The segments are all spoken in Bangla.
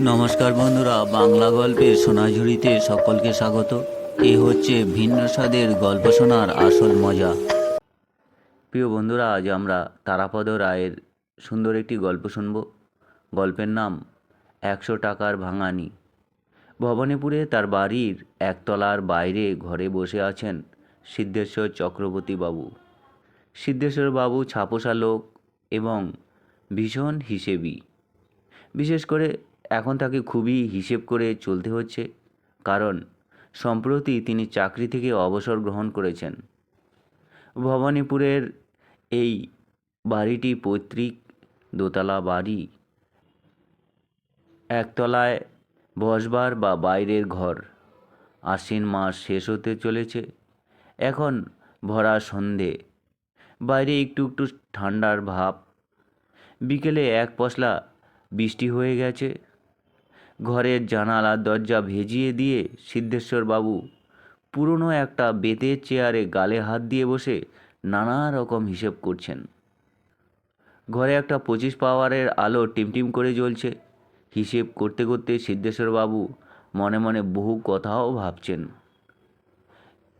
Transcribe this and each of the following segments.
নমস্কার বন্ধুরা, বাংলা গল্পের সোনাঝুরিতে সকলকে স্বাগত। এ হচ্ছে ভিন্ন স্বাদের গল্প শোনার আসল মজা। প্রিয় বন্ধুরা, আজ আমরা তারাপদ রায়ের সুন্দর একটি গল্প শুনব। গল্পের নাম একশো টাকার ভাঙানি। ভবানীপুরে তার বাড়ির একতলার বাইরে ঘরে বসে আছেন সিদ্ধেশ্বর চক্রবর্তী বাবু। সিদ্ধেশ্বর বাবু ছাপোষা লোক এবং ভীষণ হিসেবি। বিশেষ করে এখন তাকে খুবই হিসেব করে চলতে হচ্ছে, কারণ সম্প্রতি তিনি চাকরি থেকে অবসর গ্রহণ করেছেন। ভবানীপুরের এই বাড়িটি পৈতৃক দোতলা বাড়ি। একতলায় বসবার বা বাইরের ঘর। আশ্বিন মাস শেষ হতে চলেছে। এখন ভরা সন্ধে। বাইরে একটু একটু ঠান্ডার ভাব। বিকেলে এক পশলা বৃষ্টি হয়ে গেছে। ঘরের জানালার দরজা ভেজিয়ে দিয়ে সিদ্ধেশ্বর বাবু পুরনো একটা বেতের চেয়ারে গালে হাত দিয়ে বসে নানা রকম হিসেব করছেন। ঘরে একটা পঁচিশ পাওয়ারের আলো টিমটিম করে জ্বলছে। হিসেব করতে করতে সিদ্ধেশ্বর বাবু মনে মনে বহু কথাও ভাবছেন।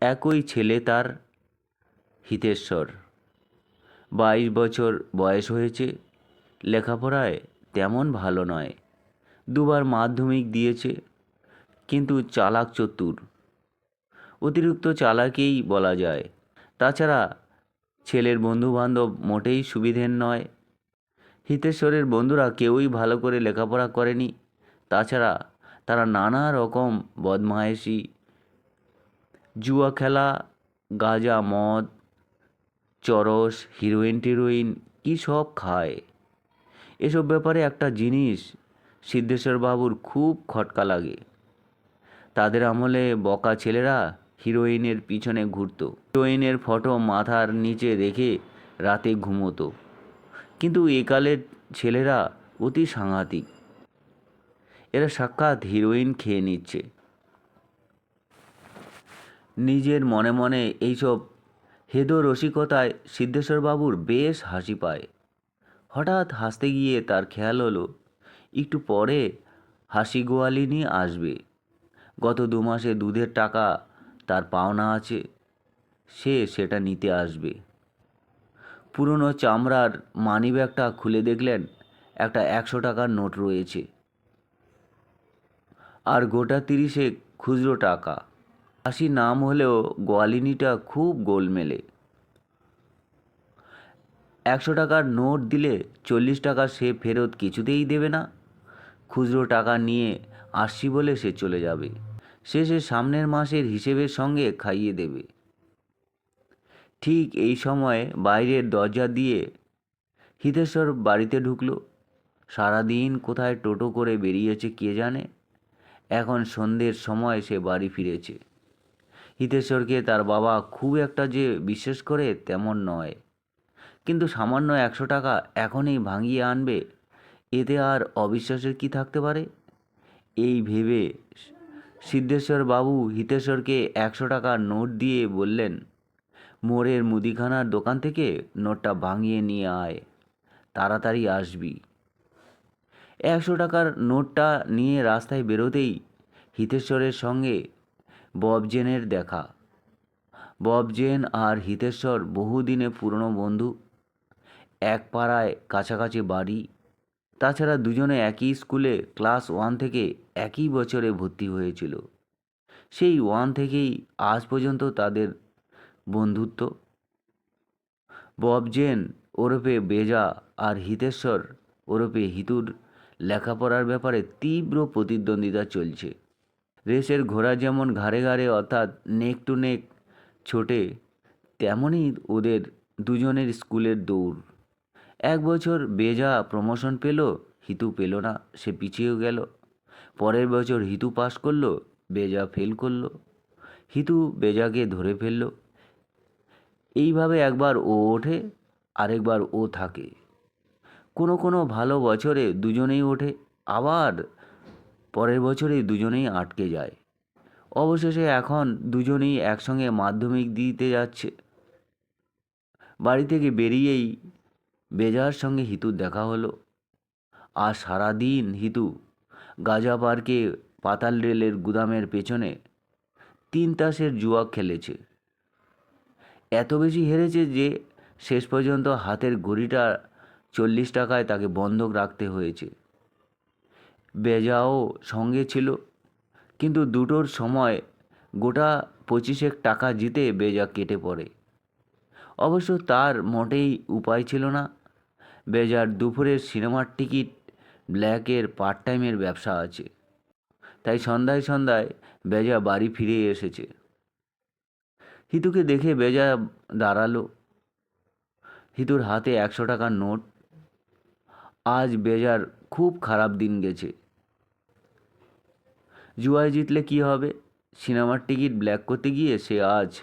একই ছেলে তার হিতেশ্বর। বাইশ বছর বয়স হয়েছে। লেখাপড়ায় তেমন ভালো নয়। দুবার মাধ্যমিক দিয়েছে, কিন্তু চালাক চতুর। অতিরিক্ত চালাকেই বলা যায়। তাছাড়া ছেলের বন্ধুবান্ধব মোটেই সুবিধের নয়। হিতেশ্বরের বন্ধুরা কেউই ভালো করে লেখাপড়া করেনি। তাছাড়া তারা নানা রকম বদমায়েশি জুয়া খেলা গাঁজা, মদ, চরস হিরোইন টিরোইন কী সব খায়। এসব ব্যাপারে একটা জিনিস সিদ্ধেশ্বর বাবুর খুব খটকা লাগে। তাদের আমলে বকা ছেলেরা হিরোইনের পিছনে ঘুরত। হিরোইনের ফটো মাথার নিচে রেখে রাতে ঘুমোতো। কিন্তু একালের ছেলেরা অতি সাংঘাতিক। এরা সাক্ষাৎ হিরোইন খেয়ে নিচ্ছে। নিজের মনে মনে এইসব হেদো রসিকতায় সিদ্ধেশ্বর বাবুর বেশ হাসি পায়। হঠাৎ হাসতে গিয়ে তার খেয়াল হলো একটু পরে হাসি গোয়ালিনী আসবে। গত দু মাসে দুধের টাকা তার পাওনা আছে, সে সেটা নিতে আসবে। পুরনো চামড়ার মানিব্যাগটা খুলে দেখলেন, একটা একশো টাকার নোট রয়েছে। আর গোটা তিরিশে খুচরো টাকা। হাসি নাম হলেও গোয়ালিনীটা খুব গোলমেলে। একশো টাকার নোট দিলে চল্লিশ টাকা সে ফেরত কিছুতেই দেবে না। খুচরো টাকা নিয়ে আসছি বলে সে চলে যাবে। সে সে সামনের মাসের হিসেবের সঙ্গে খাইয়ে দেবে। ঠিক এই সময় বাইরের দরজা দিয়ে হিতেশ্বর বাড়িতে ঢুকলো। সারাদিন কোথায় টোটো করে বেরিয়েছে কে জানে? এখন সন্ধ্যের সময় সে বাড়ি ফিরেছে। হিতেশ্বরকে তার বাবা খুব একটা যে বিশ্বাস করে তেমন নয়। কিন্তু সামান্য একশো টাকা এখনই ভাঙিয়ে আনবে এতে আর অবিশ্বাসের কি থাকতে পারে? এই ভেবে সিদ্ধেশ্বর বাবু হিতেশ্বরকে একশো টাকার নোট দিয়ে বললেন মোড়ের মুদিখানার দোকান থেকে নোটটা ভাঙিয়ে নিয়ে আয়, তাড়াতাড়ি আসবি। একশো টাকার নোটটা নিয়ে রাস্তায় বেরোতেই হিতেশ্বরের সঙ্গে ববজেনের দেখা। ববজেন আর হিতেশ্বর বহুদিনে পুরনো বন্ধু, এক পাড়ায় কাছাকাছি বাড়ি তাছাড়া দুজনে একই স্কুলে ক্লাস ওয়ান থেকে একই বছরে ভর্তি হয়েছিল। সেই ওয়ান থেকেই আজ পর্যন্ত তাদের বন্ধুত্ব। ববজেন ওরফে বেজা আর হিতেশ্বর ওরফে হিতুর লেখাপড়ার ব্যাপারে তীব্র প্রতিদ্বন্দ্বিতা চলছে। রেসের ঘোড়া যেমন ঘাড়ে ঘাড়ে অর্থাৎ নেক টু নেক ছোটে, তেমনই ওদের দুজনের স্কুলের দৌড়। এক বছর বেজা প্রমোশন পেল, হিতু পেল না, সে পিছিয়েও গেল। পরের বছর হিতু পাস করল, বেজা ফেল করল। হিতু বেজাকে ধরে ফেলল। এইভাবে একবার ও ওঠে, আরেকবার ও থাকে। কোনো কোনো ভালো বছরে দুজনেই ওঠে, আবার পরের বছরেই দুজনেই আটকে যায়। অবশেষে এখন দুজনেই একসঙ্গে মাধ্যমিক দিতে যাচ্ছে। বাড়ি থেকে বেরিয়েই বেজার সঙ্গে হিতুর দেখা হলো। আর সারাদিন হিতু গাজা পার্কে পাতাল রেলের গুদামের পেছনে তিন তাসের জুয়া খেলেছে। এত বেশি হেরেছে যে শেষ পর্যন্ত হাতের ঘড়িটা চল্লিশ টাকায় তাকে বন্ধক রাখতে হয়েছে। বেজাও সঙ্গে ছিল, কিন্তু দুটোর সময় গোটা পঁচিশেক টাকা জিতে বেজা কেটে পড়ে। অবশ্য তার মোটেই উপায় ছিল না। বেজার দুপুরের সিনেমার টিকিট, ব্ল্যাকের পার্ট টাইমের ব্যবসা আছে। তাই সন্ধ্যায় সন্ধ্যায় বেজা বাড়ি ফিরে এসেছে। হিতুকে দেখে বেজা দাঁড়াল। হিতুর হাতে একশো টাকার নোট। আজ বেজার খুব খারাপ দিন গেছে। জুয়ায় জিতলে কি হবে? সিনেমার টিকিট ব্ল্যাক করতে গিয়ে সে আজ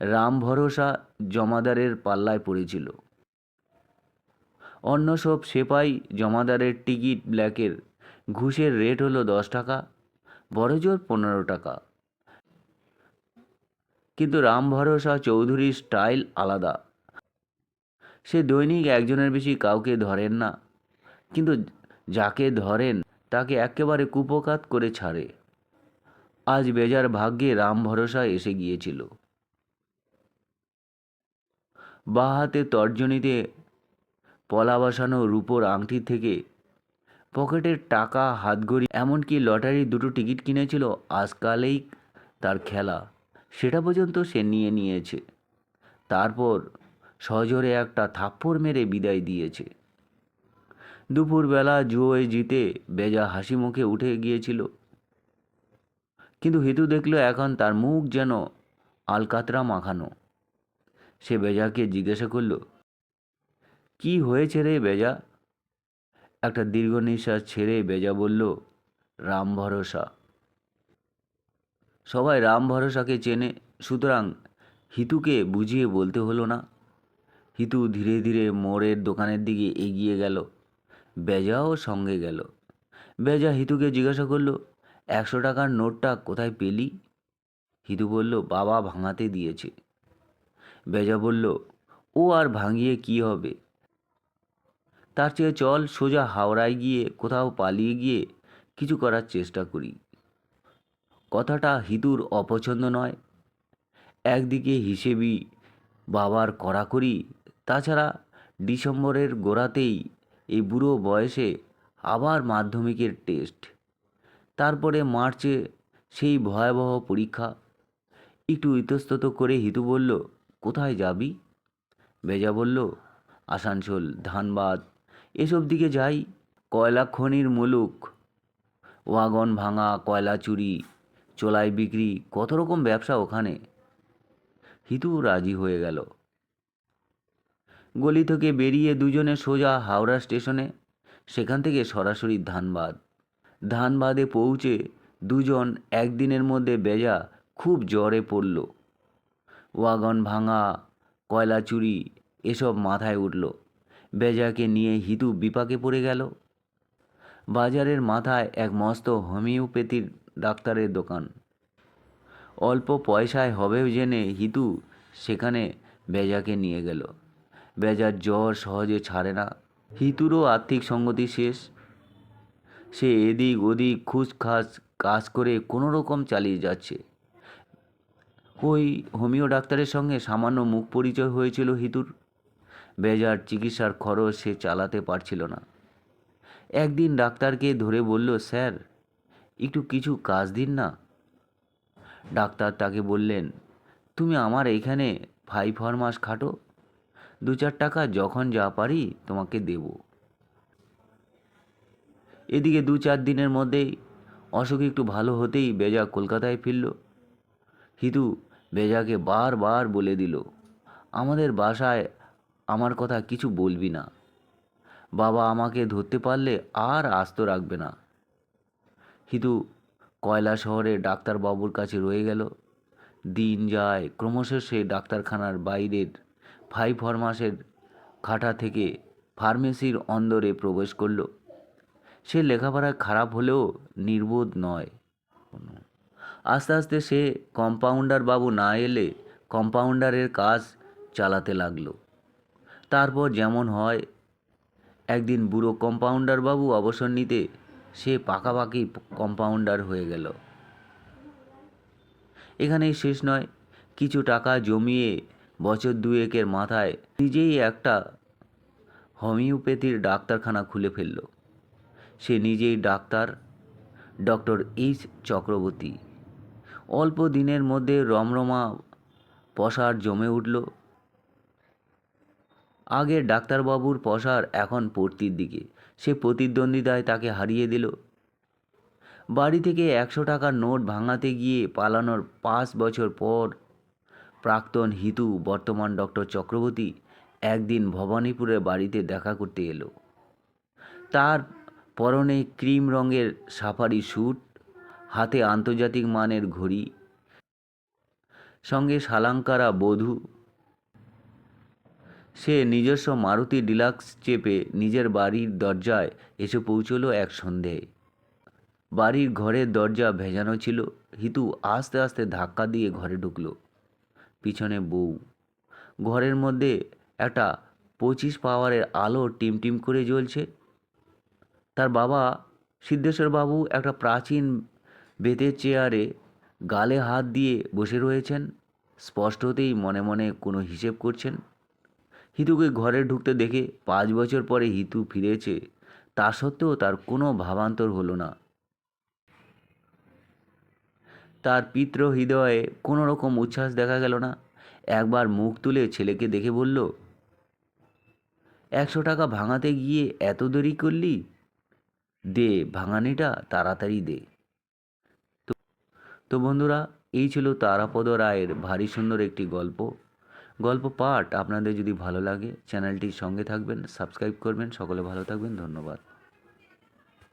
রাম ভরসা জমাদারের পাল্লায় পড়েছিল। অন্য সব সেপাই জমাদারের টিকিট ব্ল্যাকের। ঘুষের রেট হলো দশ টাকা, বড়জোর পনেরো টাকা। কিন্তু রাম ভরসা চৌধুরীর স্টাইল আলাদা। সে দৈনিক একজনের বেশি কাউকে ধরেন না। কিন্তু যাকে ধরেন, তাকে একেবারে কুপকাত করে ছাড়ে। আজ বেজার ভাগ্যে রাম ভরসা এসে গিয়েছিল। বাঁ হাতে তর্জনীতে পলা বসানো রূপোর আংটি থেকে পকেটের টাকা, হাতঘড়ি, এমনকি লটারির দুটো টিকিট কিনেছিল আজকালেই তার খেলা। সেটা পর্যন্ত সে নিয়ে নিয়েছে। তারপর সজোরে একটা থাপ্পড় মেরে বিদায় দিয়েছে। দুপুরবেলা জুয়োয় জিতে বেজা হাসি মুখে উঠে গিয়েছিল। কিন্তু হিতু দেখল এখন তার মুখ যেন আলকাতরা মাখানো। সে বেজাকে জিজ্ঞাসা করল কি হয়েছে রে বেজা? একটা দীর্ঘ নিঃশ্বাস ছেড়ে বেজা বলল, রাম ভরসা। সবাই রাম ভরসাকে চেনে, সুতরাং হিতুকে বুঝিয়ে বলতে হলো না। হিতু ধীরে ধীরে মোড়ের দোকানের দিকে এগিয়ে গেল। বেজাও সঙ্গে গেল। বেজা হিতুকে জিজ্ঞাসা করল, একশো টাকার নোটটা কোথায় পেলি? হিতু বলল, বাবা ভাঙাতে দিয়েছে। বেজা বলল, ও আর ভাঙিয়ে কি হবে? তার চেয়ে চল সোজা হাওড়ায় গিয়ে, কোথাও পালিয়ে গিয়ে কিছু করার চেষ্টা করি। কথাটা হিতুর অপছন্দ নয়। একদিকে হিসেবি বাবার কড়াকড়ি, তাছাড়া ডিসেম্বরের গোড়াতেই এই বুড়ো বয়সে আবার মাধ্যমিকের টেস্ট। তারপরে মার্চে সেই ভয়াবহ পরীক্ষা। একটু ইতস্তত করে হিতু বলল, কোথায় যাবি? বেজা বলল, আসানসোল, ধানবাদ। এসব দিকে যাই, কয়লা খনির মুলুক। ওয়াগন ভাঙা, কয়লা চুরি, চোলাই বিক্রি, কত রকম ব্যবসা ওখানে? হিতু রাজি হয়ে গেল। গলি থেকে বেরিয়ে দুজনে সোজা হাওড়া স্টেশনে, সেখান থেকে সরাসরি ধানবাদ। ধানবাদে পৌঁছে দুজন একদিনের মধ্যে বেজা খুব জ্বরে পড়ল। ওয়াগন ভাঙা, কয়লা চুরি, এসব মাথায় উঠল। বেজাকে নিয়ে হিতু বিপাকে পড়ে গেল। বাজারের মাথায় এক মস্ত হোমিওপ্যাথির ডাক্তারের দোকান। অল্প পয়সায় হবে জেনে হিতু সেখানে বেজাকে নিয়ে গেল। বেজার জ্বর সহজে ছাড়ে না। হিতুরও আর্থিক সঙ্গতি শেষ। সে এদিক ওদিক খুচখাচ কাজ করে কোনো রকম চালিয়ে যাচ্ছে। ওই হোমিও ডাক্তারের সঙ্গে সামান্য মুখ পরিচয় হয়েছিল হিতুর। বেজার চিকিৎসার খরচ সে চালাতে পারছিল না। একদিন ডাক্তারকে ধরে বলল, স্যার, একটু কিছু কাজ দিন না। ডাক্তার তাকে বললেন, তুমি আমার এইখানে ফাইভ ফরমাস খাটো। দু চার টাকা যখন যা পারি তোমাকে দেব। এদিকে দু চার দিনের মধ্যেই অসুখ একটু ভালো হতেই বেজা কলকাতায় ফিরল। হিতু বেজাকে বারবার বলে দিল, আমাদের বাসায় আমার কথা কিছু বলবি না। বাবা আমাকে ধরতে পারলে আর আস্ত রাখবে না। হিতু কয়লা শহরে ডাক্তারবাবুর কাছে রয়ে গেল। দিন যায়, ক্রমশ সে ডাক্তারখানার বাইরের ফাইভ ফরমাসের খাটা থেকে ফার্মেসির অন্দরে প্রবেশ করল। সে লেখাপড়া খারাপ হলেও নির্বোধ নয়। আস্তে আস্তে সে কম্পাউন্ডার বাবু না এলে কম্পাউন্ডারের কাজ চালাতে লাগল। তারপর যেমন হয়, একদিন বুড়ো কম্পাউন্ডার বাবু অবসর নিতে, সে পাকাপাকি কম্পাউন্ডার হয়ে গেল। এখানেই শেষ নয়, কিছু টাকা জমিয়ে বছর দুয়েকের মাথায় নিজেই একটা হোমিওপ্যাথির ডাক্তারখানা খুলে ফেলল। সে নিজেই ডাক্তার, ডক্টর এইচ চক্রবর্তী। অল্প দিনের মধ্যে রমরমা পসার জমে উঠল। আগের ডাক্তারবাবুর পসার এখন পড়তির দিকে। সে প্রতিদ্বন্দ্বিতায় তাকে হারিয়ে দিল। বাড়ি থেকে একশো টাকার নোট ভাঙাতে গিয়ে পালানোর পাঁচ বছর পর প্রাক্তন হিতু, বর্তমান ডক্টর চক্রবর্তী একদিন ভবানীপুরের বাড়িতে দেখা করতে এলো। তার পরনে ক্রিম রঙের সাফারি স্যুট, হাতে আন্তর্জাতিক মানের ঘড়ি, সঙ্গে শালাঙ্কারা বধূ সে নিজস্ব মারুতি ডিলাক্স চেপে নিজের বাড়ির দরজায় এসে পৌঁছলো এক সন্ধে। বাড়ির ঘরের দরজা ভেজানো ছিল। হিতু আস্তে আস্তে ধাক্কা দিয়ে ঘরে ঢুকলো। পিছনে বউ। ঘরের মধ্যে একটা পঁচিশ পাওয়ারের আলো টিমটিম করে জ্বলছে। তার বাবা সিদ্ধেশ্বর বাবু একটা প্রাচীন বেতের চেয়ারে গালে হাত দিয়ে বসে রয়েছেন। স্পষ্টতেই মনে মনে কোনো হিসেব করছেন। হিতুকে ঘরে ঢুকতে দেখে পাঁচ বছর পরে হিতু ফিরেছে। তা সত্ত্বেও তার কোনো ভাবান্তর হলো না। তার পিত্র হৃদয়ে কোনো রকম উচ্ছ্বাস দেখা গেল না। একবার মুখ তুলে ছেলেকে দেখে বলল, একশো টাকা ভাঙাতে গিয়ে এত দেরি করলি? দে, ভাঙানিটা তাড়াতাড়ি দে। তো বন্ধুরা, এই ছিল তারাপদ রায়ের ভারী সুন্দর একটি গল্প। গল্প পাঠ আপনাদের যদি ভালো লাগে, চ্যানেলটির সঙ্গে থাকবেন, সাবস্ক্রাইব করবেন, সকলে ভালো থাকবেন, ধন্যবাদ।